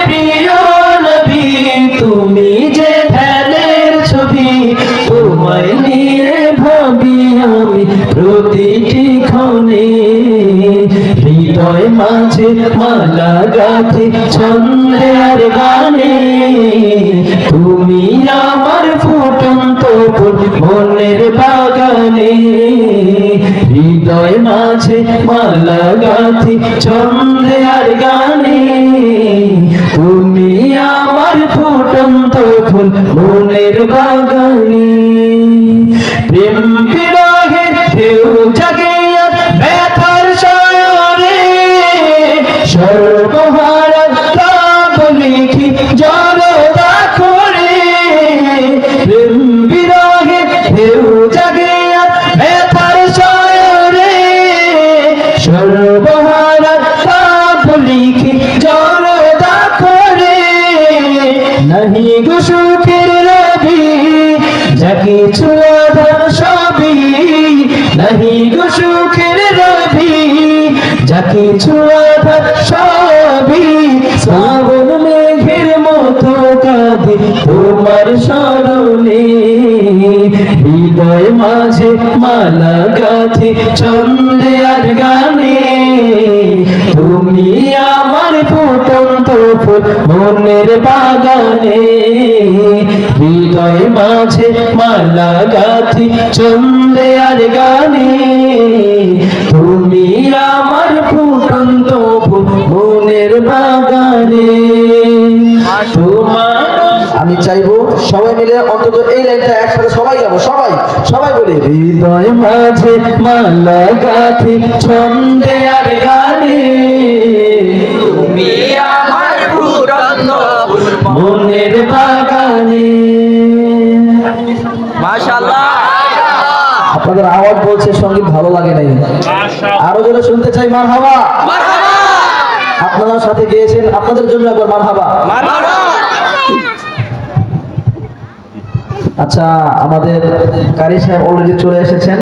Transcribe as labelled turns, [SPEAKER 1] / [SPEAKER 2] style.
[SPEAKER 1] প্রিয় নবী, তুমি যে ছবি প্রতিটি হৃদয় মাঝে মালা গাথি ছন্দে আর গানে। তুমি আমার ফুটন্ত মনের বাগানে। হৃদয় মাঝে মালা গাথি ছন্দে আর গানে। মনের বাগানে। প্রেম বিরহে ঢেউ জাগে আর ব্যথার সায়রে। সর্বহারা তাপ লিখি জড়তা করে। প্রেম বিরহে ঢেউ জাগে আর ব্যথার সায়রে। সর্বহারা সবই নাহি গো সুখের রবি যাকে চুলাধার সবই শ্রাবণ মতো কাঁদে তোমার স্মরণে। হৃদয় মাঝে মালা গাছে ছন্দে আর গানে, তুমি আমার ফুটন্ত ফুল মনের বাগানে। হৃদয় মাঝে মালা গাথি ছন্দে আর গানে। তুমি আমার ফুটন্ত ফুল মনের বাগানে। তোমার
[SPEAKER 2] আমি চাইব সবাই মিলে অন্তত এই লাইনটা একসাথে সবাই গাবো সবাই সবাই বলি।
[SPEAKER 1] হৃদয় মাঝে মালা গাথি ছন্দে আর গানে। মনের বাগানে।
[SPEAKER 2] মাশাআল্লাহ। আপনাদের আওয়াজ বলছে সংগীত ভালো লাগে নাই। আরও জোরে শুনতে চাই মার হাবা আপনারা সাথে গিয়েছেন আপনাদের জন্য একবার মার হাবা আচ্ছা আমাদের কারি সাহেব অলরেডি চলে এসেছেন।